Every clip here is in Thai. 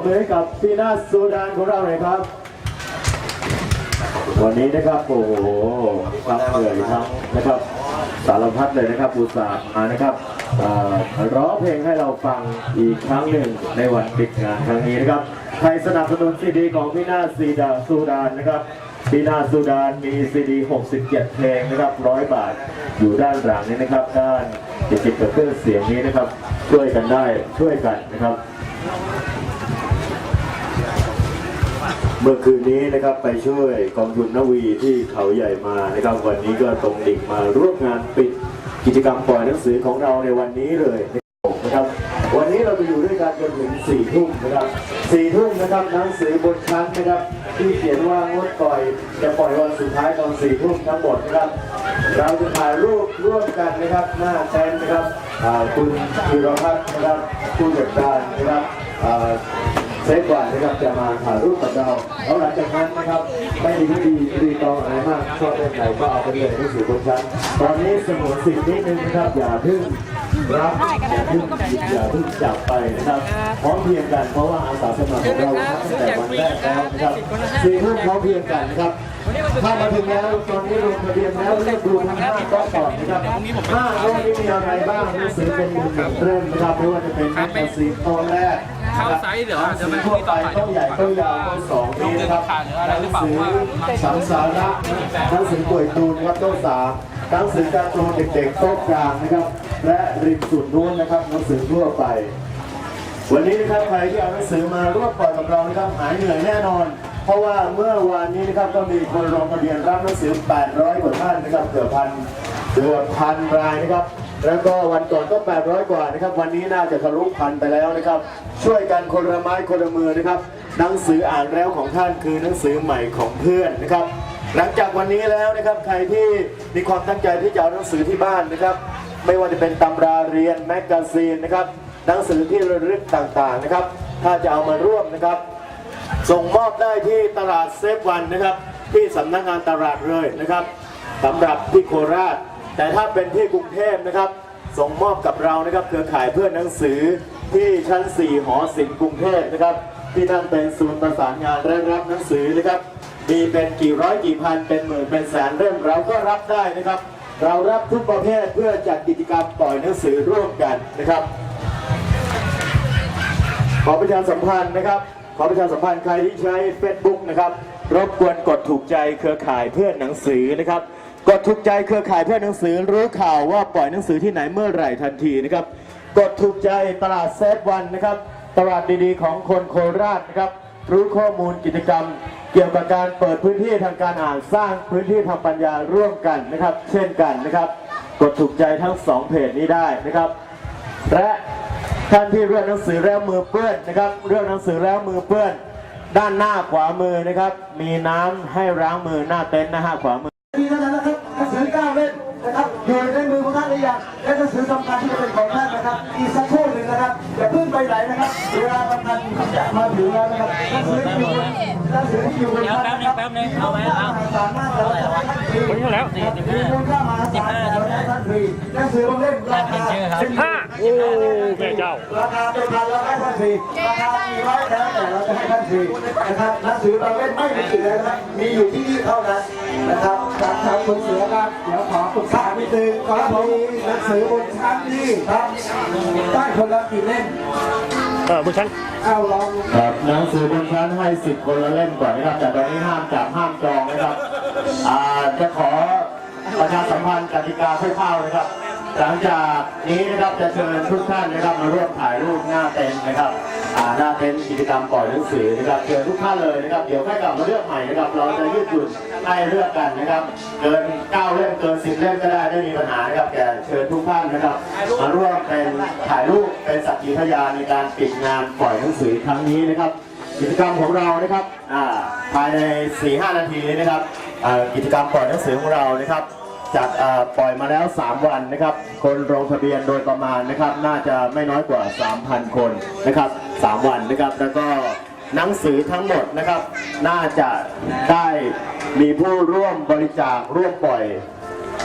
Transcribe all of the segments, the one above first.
ขอเสียงปรบมือให้กับพี่นาซูดานของเราเลยครับ วันนี้นะครับโอ้โหความเหนื่อยทั้งนะครับ สารพัดเลยนะครับอุตส่าห์มานะครับร้องเพลงให้เราฟังอีกครั้งหนึ่งในวันปิดงานครั้งนี้นะครับใครสนับสนุนซีดีของพี่นาซีดาซูดานนะครับพี่นาซูดานมีซีดี 67 เพลงนะครับร้อยบาทอยู่ด้านหลังนี้นะครับ ด้านติดติดกับเครื่องเสียงนี้นะครับ ช่วยกันได้ช่วยกันนะครับ เมื่อคืนนี้นะครับไปช่วยกองทุนนวีที่เขาใหญ่มานะครับวันนี้ก็ตรงดิ่งมาร่วมงานปิดกิจกรรมปล่อยหนังสือของเราในวันนี้เลยนะครับ วันนี้เราจะอยู่ด้วยกันจนถึงสี่ทุ่มนะครับสี่ทุ่มนะครับหนังสือบนชั้นนะครับที่เขียนว่างดปล่อยจะปล่อยวันสุดท้ายตอนสี่ทุ่มทั้งหมดนะครับ เราจะถ่ายรูปร่วมกันนะครับหน้าเต็นนะครับคุณธีรพัฒน์นะครับผู้จัดการนะครับ เซฟกว่านะครับจะมาถ่ายรูปกับเราแล้วหลังจากนั้นนะครับไม่มีที่ดีดีตองอะไรมากชอบเล่นไหนก็เอาไปเลยหนังสือบนชั้นตอนนี้สมุนสิ่งนิดนึงนะครับอย่าพึ่งรับอย่าพึ่งหยิบอย่าพึ่งจับไปนะครับพร้อมเพียงกันเพราะว่าอาสาสมัครของเราตั้งแต่วันแรกแล้วนะครับสี่ทุ่มพร้อมเพียงกันนะครับถ้ามาถึงแล้วตอนนี้ลงทะเบียนแล้วเรียกดูทั้งห้าก้อนก่อนนะครับห้าก้อนนี้มีอะไรบ้างหนังสือเป็นหนึ่งเริ่มนะครับไม่ว่าจะเป็นแมกกาซีนตอนแรก เข้าไซส์เดี๋ยวจะไม่ทั่วมีไปต่อไปต้นใหญ่ต้นยาวต้นสองนี้นะครับหนังสือสังสาระหนังสือป่วยตูนครับต้นสามหนังสือการ์ตูนเด็กๆโต๊ะกลางนะครับ และริมสุดนู้นนะครับหนังสือทั่วไป วันนี้นะครับใครที่เอาหนังสือมาร่วมปล่อยกับเรานะครับหายเหนื่อยแน่นอน เพราะว่าเมื่อวานนี้นะครับก็มีคนลงทะเบียนรับหนังสือ 800 กว่าท่านนะครับเกือบพันเกือบพันรายนะครับ แล้วก็วันก่อนก็ 800 กว่านะครับ วันนี้น่าจะทะลุพันไปแล้วนะครับ ช่วยกันคนละไม้คนละมือนะครับ หนังสืออ่านแล้วของท่านคือหนังสือใหม่ของเพื่อนนะครับ หลังจากวันนี้แล้วนะครับใครที่มีความตั้งใจที่จะเอาหนังสือที่บ้านนะครับ ไม่ว่าจะเป็นตำราเรียนแมกกาซีนนะครับหนังสือที่ระลึกต่างๆนะครับ ถ้าจะเอามาร่วมนะครับ ส่งมอบได้ที่ตลาดเซฟวันนะครับ ที่สำนักงานตลาดเลยนะครับสำหรับที่โคราช แต่ถ้าเป็นที่กรุงเทพนะครับ ส่งมอบกับเรานะครับเครือข่ายเพื่อนหนังสือที่ชั้น 4 หอศิลป์กรุงเทพนะครับ ที่นั่นเป็นศูนย์ประสานงานและรับหนังสือนะครับ มีเป็นกี่ร้อยกี่พันเป็นหมื่นเป็นแสนเล่มเราก็รับได้นะครับ เรารับทุกประเภทเพื่อจัดกิจกรรมปล่อยหนังสือร่วมกันนะครับ ขอประชาสัมพันธ์นะครับ ขอประชาสัมพันธ์ใครที่ใช้ Facebook นะครับรบกวนกดถูกใจเครือข่ายเพื่อนหนังสือนะครับ กดถูกใจเครือข่ายเพื่อนหนังสือรู้ข่าวว่าปล่อยหนังสือที่ไหนเมื่อไหร่ทันทีนะครับ กดถูกใจตลาดเซฟวันนะครับ ตลาดดีๆของคนโคราชนะครับ รู้ข้อมูลกิจกรรม เกี่ยวกับการเปิดพื้นที่ทางการอ่านสร้างพื้นที่ทางปัญญาร่วมกันนะครับ เช่นกันนะครับ กดถูกใจทั้งสองเพจนี้ได้นะครับ และท่านที่เลือกหนังสือแล้วมือเปื้อนนะครับเลือกหนังสือแล้วมือเปื้อน ด้านหน้าขวามือนะครับ มีน้ำให้ล้างมือหน้าเต็นท์นะฮะขวามือ หนังสือเก้าเล่มนะครับอยู่ในมือของท่านหรือยังและหนังสือสำคัญที่จะเป็นของท่านนะครับ อีกสักครู่หนึ่งนะครับอย่าเพิ่งไปไหนนะครับเวลาสำคัญจะมาถึงแล้วนะครับหนังสืออยู่บนหนังสืออยู่บนท่านนะครับแป๊บนึงแป๊บนึงเอาไว้เอาสามารถจะรับท่านฟรีวันนี้เท่าแล้วสิบห้ามีมูลค่ามหาศาลจะรับท่านฟรีหนังสือบางเล่มราคาสิบห้า แม่เจ้า ราคาเป็นพันเราให้ท่านฟรีราคาสี่ร้อยแล้วแต่เราจะให้ท่านฟรีนะครับหนังสือบางเล่มไม่มีอยู่แล้วนะครับมีอยู่ที่นี่เท่านั้นนะครับครับครับคุณเสือครับเดี๋ยวขอปรึกษานิดนึงก่อนผมหนังสือบนชั้นนี่ครับได้คนละกี่เล่มเออบนชั้นเอาลองครับหนังสือบนชั้นให้สิบคนละเล่มก่อนนะครับแต่ตอนนี้ห้ามจับห้ามจองนะครับอ่าจะขอประชาสัมพันธ์กติกาคร่าวๆนะครับ หลังจากนี้นะครับจะเชิญทุกท่านนะครับมาร่วมถ่ายรูปหน้าเต็นท์นะครับอ่าหน้าเต็นท์กิจกรรมปล่อยหนังสือนะครับเชิญทุกท่านเลยนะครับเดี๋ยวค่อยกลับมาเลือกใหม่นะครับเราจะยืดหยุ่นให้เลือกกันนะครับเกิน9เล่มเกิน10เล่มก็ได้ไม่มีปัญหานะครับแต่เชิญทุกท่านนะครับมาร่วมเป็นถ่ายรูปเป็นสักขีพยานในการปิดงานปล่อยหนังสือครั้งนี้นะครับ กิจกรรมของเรานะครับอ่าภายใน 4-5 นาทีนี้นะครับอ่ากิจกรรมปล่อยหนังสือของเรานะครับ จัดปล่อยมาแล้ว 3 วันนะครับ คนลงทะเบียนโดยประมาณนะครับ น่าจะไม่น้อยกว่า 3,000 คนนะครับ 3 วันนะครับ แล้วก็หนังสือทั้งหมดนะครับ น่าจะได้มีผู้ร่วมบริจาคร่วมปล่อย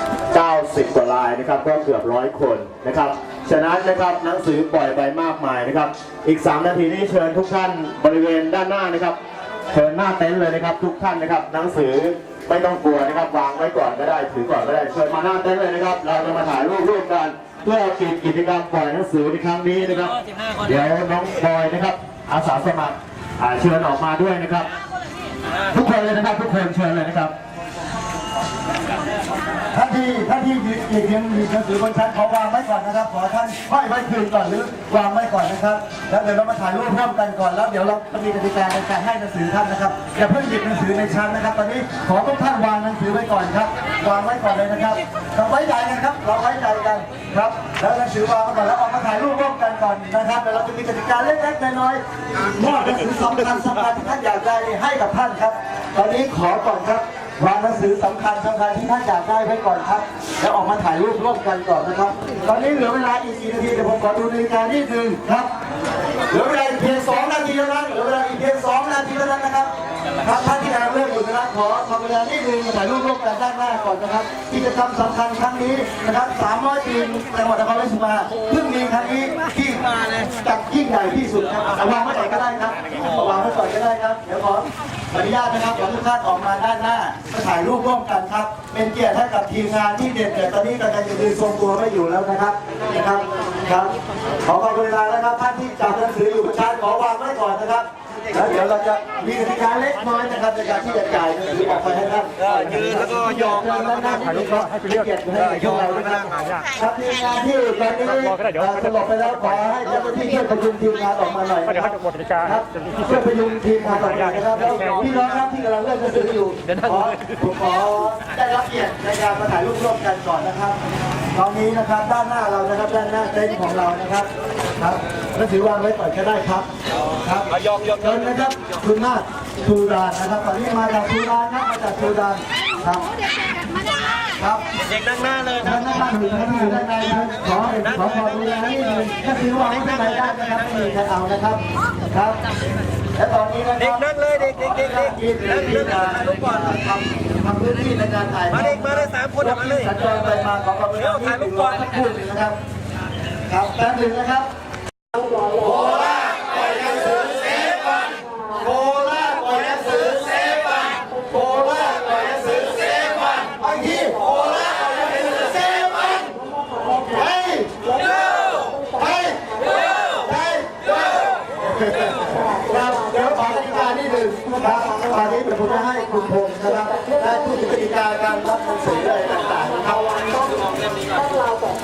90 กว่าลายนะครับ ก็เกือบร้อยคนนะครับ ฉะนั้นนะครับหนังสือปล่อยไปมากมายนะครับ อีก 3 นาทีนี้เชิญทุกท่านบริเวณด้านหน้านะครับเชิญหน้าเต็นท์เลยนะครับ ทุกท่านนะครับหนังสือ ไม่ต้องกลัวนะครับวางไว้ก่อนก็ได้ถือก่อนก็ได้เชิญมาหน้าเต็นท์เลยนะครับ เราจะมาถ่ายรูปร่วมกัน เพื่อปิดกิจกรรมปล่อยหนังสือในครั้งนี้นะครับ เดี๋ยวน้องบอยนะครับ อาสาสมัครอ่าเชิญออกมาด้วยนะครับ ทุกคนเลยนะครับทุกคนเชิญเลยนะครับ ท่านที่ท่านที่หยิบหยิบหยิบหยิบหนังสือบนชั้นขอวางไว้ก่อนนะครับขอท่านห้อยไว้คืนก่อนหรือวางไว้ก่อนนะครับ แล้วเดี๋ยวเรามาถ่ายรูปร่วมกันก่อนแล้วเดี๋ยวเราจะมีกติกาในการให้หนังสือท่านนะครับอย่าเพิ่งหยิบหนังสือในชั้นนะครับ ตอนนี้ขอทุกท่านวางหนังสือไว้ก่อนครับ วางไว้ก่อนเลยนะครับเราไว้ใจกันครับ เราไว้ใจกันครับ แล้วหนังสือวางไว้ก่อนแล้วออกมาถ่ายรูปร่วมกันก่อนนะครับแล้วเราจะมีกติกาเล็กๆน้อยๆมอบหนังสือสำคัญสำคัญที่ท่านอยากได้ให้กับท่านครับ ตอนนี้ขอก่อนครับ วางหนังสือสำคัญสำคัญที่ท่านอยากได้ไว้ก่อนครับ แล้วออกมาถ่ายรูปร่วมกันก่อนนะครับ ตอนนี้เหลือเวลาอีกกี่นาทีเดี๋ยวผมขอดูนาฬิกานิดนึงครับ เหลือเวลาอีกเพียงสองนาทีเท่านั้น เหลือเวลาอีกเพียงสองนาทีเท่านั้นนะครับครับท่านที่กำลังเลือกอยู่นะครับขอทำเวลานิดนึงถ่ายรูปร่วมกันด้านหน้าก่อนนะครับกิจกรรมสำคัญครั้งนี้นะครับ300ปีจังหวัดนครราชสีมาเพิ่งมีครั้งนี้ที่จัดยิ่งใหญ่ที่สุดครับเอาวางไว้ก่อนก็ได้ครับเอาวางไว้ก่อ นก็ได้ครับ เดี๋ยวขออนุญาตนะครับขอทุกท่านออกมาด้านหน้ามาถ่ายรูปร่วมกันครับ เป็นเกียรติให้กับทีมงานที่เด่นเด่นตอนนี้กำลังจะดึงทรงตัวไม่อยู่แล้วนะครับนะครับ ครับ ขอความกรุณานะครับท่านที่จับหนังสืออยู่ประชาชนขอวางไว้ก่อนนะครับ แล้วเดี๋ยวเราจะมีกติกาเล็กน้อยนะครับในการที่จะจ่ายหนังสือออกไปให้ท่านยืนแล้วก็ยอมด้านหน้าถ่ายรูปให้เป็นเกียรติให้พวกเราด้วยนะครับครับทีมงานที่ตอนนี้เอ่อสลบไปแล้วขอให้เจ้าหน้าที่ช่วยพยุงทีมงานออกมาหน่อยเดี๋ยวนะคเขารับจะบทกติกาครับช่วยพยุงทีมงานต่อไปนะครับแล้วพี่น้องครับที่กำลังเล่นหนังสืออยู่ขอผมขอได้รับเกียรติในการมาถ่ายรูปร่วมกันก่อนนะครับ ตอนนี้นะครับด้านหน้าเรานะครับด้านหน้าเต็นท์ของเรานะครับ ครับหนังสือวางไว้ก่อนก็ได้ครับ ครับยอมยอมเชิญนะครับคุณนาฏทูดานนะครับตอนนี้มาจากทูดานครับมาจากทูดานครับครับเด็กนั่งหน้าเลยท่านนั่งอยู่ท่านอยู่ด้านในครับขอขอความกรุณานิดนึงถ้าถือวางไว้ข้างในได้นะครับไม่มีใครเอานะครับครับ และตอนนี้นะครับเด็กนั่งเลยเด็กเด็กเด็กเด็กกินนั่งกินถ่ายรูปก่อนทำทำพื้นที่ในการถ่ายมาเด็กมาเลยสามคนเอามาเลยสัญจรไปมาขอความกรุณาที่ถึงรอสักครู่หนึ่งนะครับ ครับแป๊บหนึ่งนะครับ โคราชปล่อยหนังสือเซฟันโคราชปล่อยหนังสือเซฟันโคราชปล่อยหนังสือเซฟันไปที่โคราชปล่อยหนังสือเซฟวันไปไปไปครับเดี๋ยวขอกติกานิดหนึ่งครับตอนนี้เดี๋ยวผมจะให้คุณพงศ์นะครับได้พูดถึงกติกาการรับหนังสืออะไรต่างๆนะครับ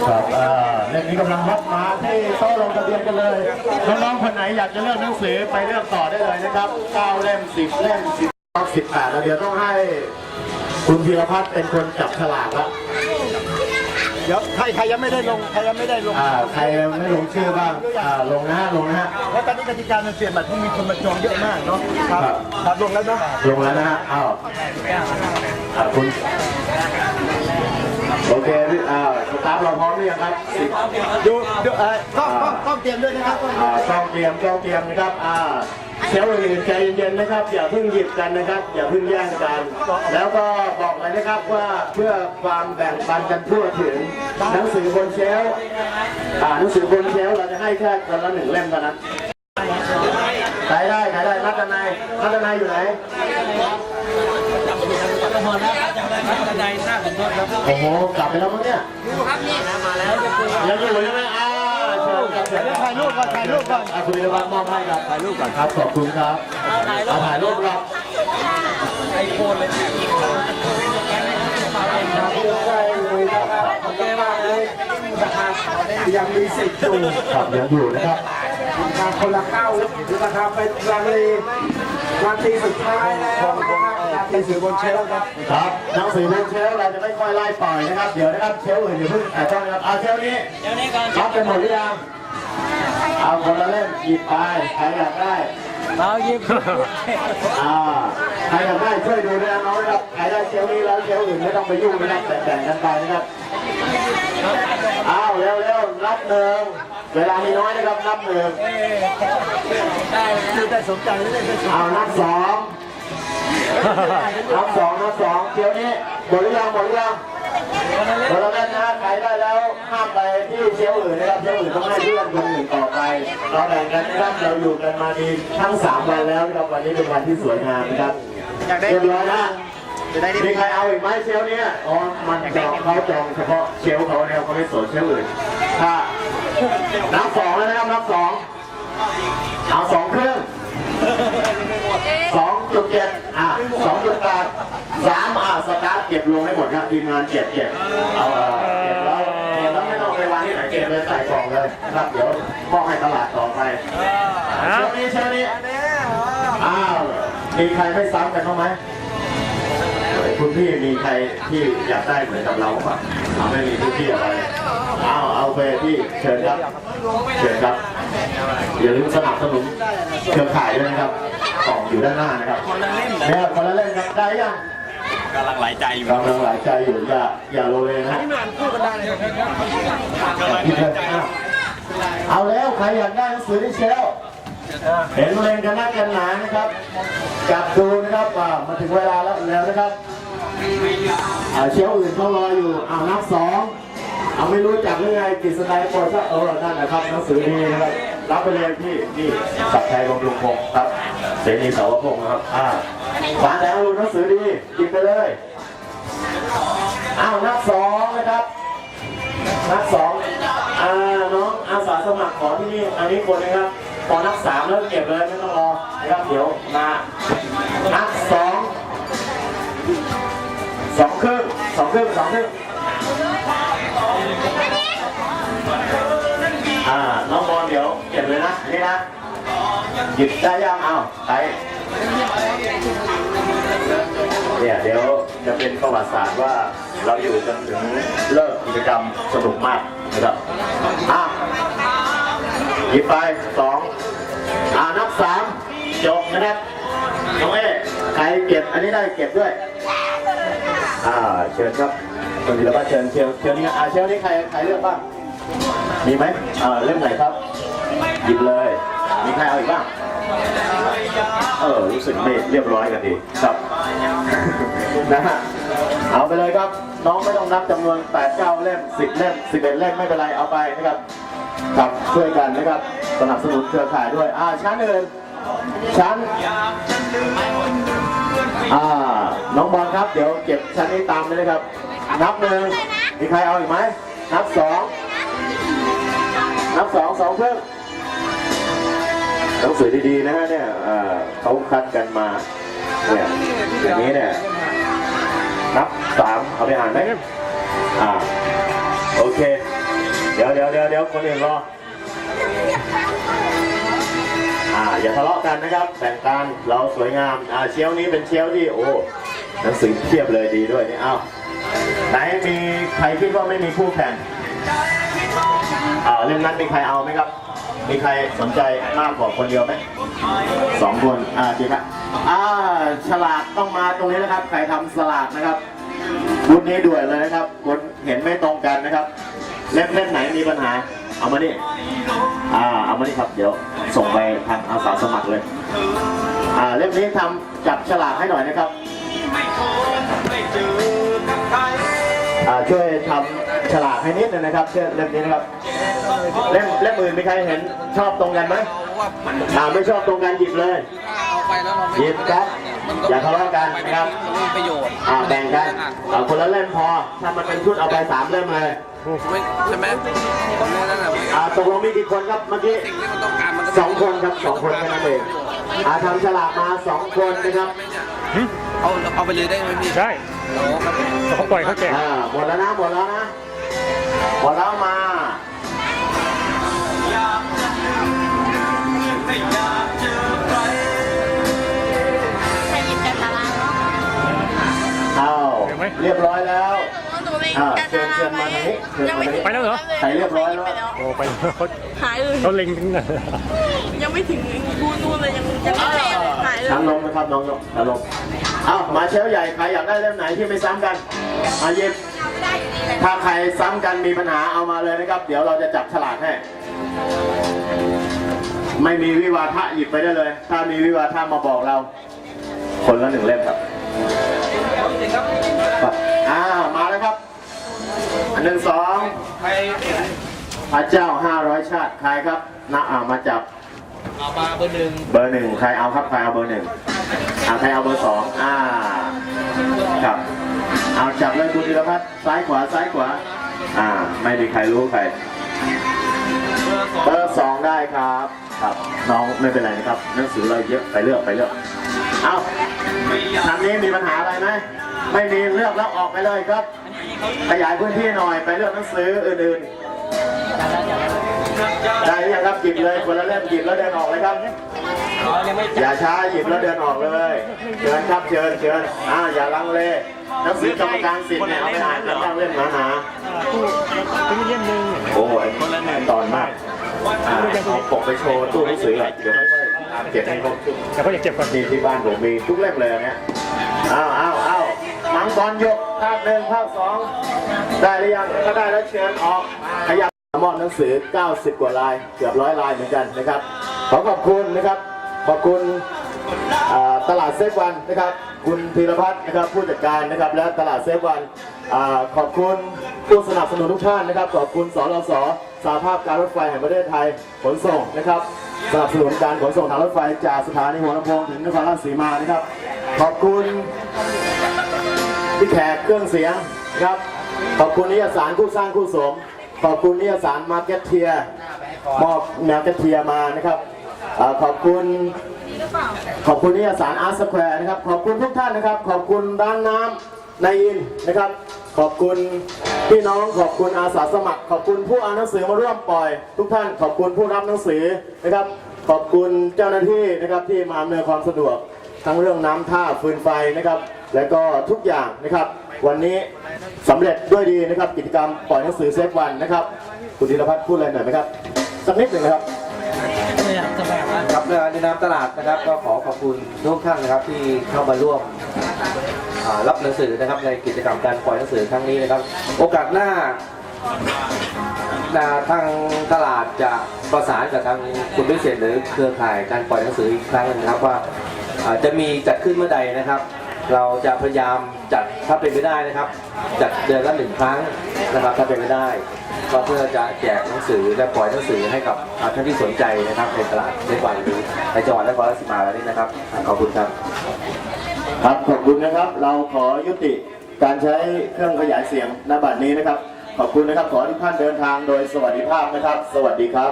ครับอ่าเล่มนี้กำลังฮอตมาที่โต๊ะลงทะเบียนกันเลยน้องๆคนไหนอยากจะเลือกหนังสือไปเลือกต่อได้เลยนะครับ9เล่ม10เล่ม10 18แล้วเดี๋ยวต้องให้คุณธีรพัฒน์เป็นคนจับฉลากละเดี๋ยวใครใครยังไม่ได้ลงใครยังไม่ได้ลงอ่าใครไม่ลงชื่อบ้างอ่าลงนะฮะลงนะฮะเพราะตอนนี้กติกามันเปลี่ยนแบบที่มีคนมาจองเยอะมากเนาะครับครับครับลงแล้วเนาะลงแล้วนะฮะอ้าวอ่าคุณ โอเคพี่อ่าสตาฟเราพร้อมหรือยังครับสิบดูดูเอ่อต้องต้องต้องเตรียมด้วยนะครับต้องอ่าต้องเตรียมต้องเตรียมนะครับอ่าเชลอื่นใจเย็นๆนะครับ อย่าเพิ่งหยิบกันนะครับ อย่าเพิ่งแย่งกัน แล้วก็บอกเลยนะครับว่าเพื่อความแบ่งปันกันทั่วถึงหนังสือบนเชลฟ์อ่าหนังสือบนเชลฟ์เราจะให้แค่คนละหนึ่งเล่มเท่านั้นขายได้ขายได้นัดกันนายนัดกันนายอยู่ไหน บัฒนไดหน้าขอโทษครับโอ้โหกลับไปแล้วมั้งเนี่ยดูครับนี่มาแล้วยังอยู่ใช่ไหมอ่าเชิญครับเชิญถ่ายรูปก่อนถ่ายรูปก่อนคุณวิรวัฒน์มอบให้ครับถ่ายรูปก่อนครับขอบคุณครับเอายรูปถ่ายรูปครับไอโฟนเลยยังมีสิทธิ์อยู่ครับยังอยู่นะครับทางคนละเก้านะครับเป็นรางลีวันที่สุดท้ายแล้ว นะครับหนังสือบนเชลฟ์ครับครับหนังสือบนเชลฟ์เราจะไม่ค่อยไล่ปล่อยนะครับ เดี๋ยวนะครับเชลฟ์อื่นอย่าเพิ่งแต่ต้องนะครับเอาเชลฟ์นี้เดี๋ยวนี้ก่อนรับกันหมดหรือยังเอาคนละเล่มหยิบไปใครอยากได้เอาหยิบอ่าใครอยากได้ช่วยดูด้วยนะน้องนะครับใครได้เชลฟ์นี้แล้วเชลฟ์อื่นไม่ต้องไปยุ่งนะครับแบ่งๆกันไปนะครับอ้าวเร็วๆนับหนึ่งเวลามีน้อยนะครับนับหนึ่งได้เลยคือได้สนใจไม่ได้ได้สนเอานับสอง นับสองนับสองเที่ยวนี้หมดหรือยังหมดหรือยังคนละเล่นนะใครได้แล้วห้ามไปที่เชลฟ์อื่นนะครับเชลฟ์อื่นต้องให้เพื่อนคนอื่นต่อไป เราแบ่งกันนะครับเราอยู่กันมาดีทั้งสามวันแล้วนะครับวันนี้เป็นวันที่สวยงามนะครับเรียบร้อยนะมีใครเอาอีกไหมเชลฟ์เนี้ยอ๋อมันจองเขาจองเฉพาะเชลฟ์เขาเนี่ยเขาไม่สนเชลฟ์อื่นถ้านับสองแล้วนะครับนับสองเอาสองเครื่องสองจุดเจ็ดอะสองจุดแปดสามอะสตาร์ท เก็บลงให้หมดครับทีมงานเก็บเก็บเอาเออเก็บแล้วเก็บแล้วไม่ต้องไปวางที่ไหนเก็บเลยใส่กล่องเลยนะครับเดี๋ยวมอบให้ตลาดต่อไปอะเช้านี้เช้านี้อ้าวมีใครไม่ซ้ำกันบ้างไหมคุณพี่มีใครที่อยากได้เหมือนกับเราป่ะเอาไม่มีคุณพี่อะไรอ้าวเอาไปพี่เชิญครับเชิญครับอย่าลืมสนับสนุนเครือข่ายด้วยนะครับกล่องอยู่ด้านหน้านะครับเนี่ยคนละเล่นครับได้ยัง กำลังหลายใจอยู่กำลังหลายใจอยู่อย่าอย่าโลเลนะเอาแล้วใครอยากได้หนังสือที่เชลฟ์เห็นเลงกันนักกันหนานะครับ จับดูนะครับอ่ามาถึงเวลาแล้วแล้วนะครับอ่าเชลฟ์อื่นเขารออยู่เอานับสองเอาไม่รู้จักหรือไงกฤษณัยโปรดซะเออนั่นนะครับหนังสือดีนะครับรับไปเลยพี่นี่สับไทยบำรุงพงศ์ครับเสนีสาวพงศ์นะครับอ่า ฝาแดงรู้หนังสือดีกินไปเลยอ้าวนับสองนะครับนับสองอ่าน้องอาสาสมัครขอที่นี่อันนี้คนนะครับพอนับสามแล้วเก็บเลยไม่ต้องรอนะครับเดี๋ยวมานับสองสองครึ่งสองครึ่งสองครึ่งอ่าน้องบอลเดี๋ยวเก็บเลยนะนี่นะ หยิบได้ยังเอาใครเนี่ยเดี๋ยวจะเป็นประวัติศาสตร์ว่าเราอยู่จนถึงเลิกกิจกรรมสนุกมากนะครับอะหยิบไปสองอ่านับสามจบนะครับน้องเอ๊ใครเก็บอันนี้ได้เก็บด้วย อ่าเชิญครับคุณธีรพัฒน์เชิญเชิญเชิญนี่อ่าเชิญนี่ใครใครเลือกบ้างมีไหมอ่าเล่มไหนครับ หยิบเลย มีใครเอาอีกบ้าง เออ รู้สึกไม่เรียบร้อยกันดีครับ นะฮะ เอาไปเลยครับ น้องไม่ต้องนับจำนวน 8 9 เล่ม 10 เล่ม 11 เล่มไม่เป็นไร เอาไปนะครับครับช่วยกันนะครับ สนับสนุนเครือข่ายด้วย อ่า ชั้นอื่นชั้น อ่า น้องบอลครับ เดี๋ยวเก็บชั้นนี้ตามไปเลยครับ นับหนึ่งมีใครเอาอีกไหม นับสองนับสองสองเพิ่ม หนังสือดีๆนะฮะเนี่ยเขาคัดกันมาเนี่ยอย่างนี้เนี่ยนับสามเอาไปอ่านไหมอ่าโอเค เดี๋ยวเดี๋ยวเดี๋ยวเดี๋ยวคนอื่นรออ่าอย่าทะเลาะกันนะครับแบ่งกันเราสวยงามอ่าเชลฟ์นี้เป็นเชลฟ์ที่โอ้หนังสือเทียบเลยดีด้วยนี่เอ้าไหนมีใครคิดว่าไม่มีคู่แข่ง อ่าเล่มนั้นมีใครเอาไหมครับ มีใครสนใจมากกว่าคนเดียวไหมสองคนอ่าจริงครับอ่าฉลากต้องมาตรงนี้นะครับใครทำสลากนะครับรุ่นนี้ด่วนเลยนะครับคนเห็นไม่ตรงกันนะครับ เล่มเล่มไหนมีปัญหา เอามานี่อ่าเอามานี่ครับเดี๋ยวส่งไปทางอาสาสมัครเลยอ่าเล่มนี้ทำจับฉลากให้หน่อยนะครับ อ่าช่วยทำฉลากให้นิดนึงนะครับเช่อเล่มนี้นะครับเล่มเล่มอื่นมีใครเห็นชอบตรงกันไหมอ่าไม่ชอบตรงกันหยิบเลยเอาไปแล้วเราไม่หยิบครับอย่าทะเลาะกันนะครับมีประโยชน์อ่าแบ่งกันอ่าคนละเล่มพอถ้ามันเป็นชุดเอาไปสามเล่มเลยไม่ใช่ไหมผมเนี่ยนั่นแหละอ่าตกลงมีกี่คนครับเมื่อกี้สิ่งที่มันต้องการมันก็สองคนครับสองคนแค่นั้นเองอ่าทำฉลากมาสองคนนะครับเอาเอาไปเลยได้ไหมพี่ได้โอ้ครับแต่ เขาปล่อยเขาแจกอ่าหมดแล้วนะหมดแล้วนะหมดแล้วมาใครหยิบจักรยานเนาะเอาเรียบร้อยแล้วหนูเลยอ่าจักเชิรญเชิยาญนมาไปทางนี้เชิญยังมาไม่ทางนี้ถึงไปแล้วเหรอใครเรียบร้อยแล้วโอ้ไปเขาหายเลยเขาเล็งถึงไหนยังไม่ถึงบูนูนเลยยังยังไม่เสร็จเลยหายเลย ชั้นลงนะครับน้องๆชั้นลง เอามาเชลฟ์ใหญ่ใครอยากได้เล่มไหนที่ไม่ซ้ำกันมาหยิบถ้าใครซ้ำกันมีปัญหาเอามาเลยนะครับ เดี๋ยวเราจะจับฉลากให้ไม่มีวิวาทะหยิบไปได้เลย ถ้ามีวิวาทะมาบอกเรา คนละหนึ่งเล่มครับครับอ่ามาแล้วครับอันหนึ่งสองใครพระเจ้าห้าร้อยชาติใครครับนะอ่ามาจับเอามาเบอร์หนึ่งเบอร์หนึ่งใครเอาครับใครเอาเบอร์หนึ่ง อาใครเอาเบอร์สองอ่าครับ เอาจับเลยคุณธีรพัฒน์ซ้ายขวาซ้ายขวา อ่า ไม่มีใครรู้ใครเบอร์สองเบอร์สองได้ครับ ครับ น้องไม่เป็นไรนะครับหนังสือเราเยอะไปเลือกไปเลือก เอาทางนี้มีปัญหาอะไรไหมไม่มีเลือกแล้วออกไปเลยครับ ขยายพื้นที่หน่อยไปเลือกหนังสืออื่นๆ ได้หรือยังครับหยิบเลยคนละเล่มหยิบแล้วเดินออกเลยครับอย่าช้าหยิบแล้วเดินออกเลยเชิญครับเชิญเชิญอ่าอย่าลังเลหนังสือกรรมการสิทธิ์เนี่ยเอาไปอ่านกันบ้างเล่มหนาเป็นเล่มหนึ่งๆโอ้ยตอนมากอ่าเอาปกไปโชว์ตู้หนังสือก่อนเดี๋ยวค่อยๆอ่านเก็บให้ครบชุดแต่ก็อยากเก็บก่อนนี่ที่บ้านผมมีทุกเล่มเลยอันเนี่ยอ้าวอ้าวอ้าวมังกรยกภาคหนึ่งภาคสองได้หรือยังถ้าได้แล้วเชิญออกขยับ มอบหนังสือ 90 กว่าลายเกือบร้อยลายเหมือนกันนะครับ ขอขอบคุณนะครับ ขอบคุณตลาดเซฟวันนะครับ คุณธีรพัฒน์นะครับผู้จัดการนะครับ และตลาดเซฟวันขอบคุณผู้สนับสนุนทุกท่านนะครับ ขอบคุณสรสสาภาพการรถไฟแห่งประเทศไทยขนส่งนะครับสนับสนุนการขนส่งทางรถไฟจากสถานีหัวลำโพงถึงนครราชสีมานะครับ ขอบคุณพี่แขกเครื่องเสียงนะครับ ขอบคุณนิยสารคู่สร้างคู่สม ขอบคุณนิยสารมาร์เก็ตเทียมอบมาร์เก็ตเทียมานะครับอ่าขอบคุณขอบคุณนิยสารอาร์ตสแควร์นะครับ ขอบคุณทุกท่านนะครับ ขอบคุณร้านน้ำในอินนะครับ ขอบคุณพี่น้อง ขอบคุณอาสาสมัคร ขอบคุณผู้อ่านหนังสือมาร่วมปล่อย ทุกท่าน ขอบคุณผู้รับหนังสือนะครับ ขอบคุณเจ้าหน้าที่นะครับที่มาอำนวยความสะดวกทั้งเรื่องน้ำท่าฟืนไฟนะครับ และก็ทุกอย่างนะครับ วันนี้สำเร็จด้วยดีนะครับ กิจกรรมปล่อยหนังสือเซฟวันนะครับ คุณธีรพัฒน์พูดอะไรหน่อยไหมครับ สักนิดหนึ่งนะครับครับในนนามตลาดนะครับก็ขอขอบคุณทุกท่านนะครับที่เข้ามาร่วมรับหนังสือนะครับในกิจกรรมการปล่อยหนังสือครั้งนี้นะครับ โอกาสหน้าทางตลาดจะประสานกับทางคุณพิเศษหรือเครือข่ายการปล่อยหนังสืออีกครั้งหนึงนะครับว่าจะมีจัดขึ้นเมื่อใดนะครับ เราจะพยายามจัดถ้าเป็นไปได้นะครับ จัดเดือนละหนึ่งครั้งนะครับ ถ้าเป็นไปได้ก็เพื่อจะแจกหนังสือและปล่อยหนังสือให้กับท่านที่สนใจนะครับในตลาดในวันนี้ในจังหวัดนครราชสีมาแล้วนี่นะครับขอบคุณครับครับขอบคุณนะครับ เราขอยุติการใช้เครื่องขยายเสียงณบัดนี้นะครับ ขอบคุณนะครับขอทุกท่านเดินทางโดยสวัสดิภาพนะครับ สวัสดีครับ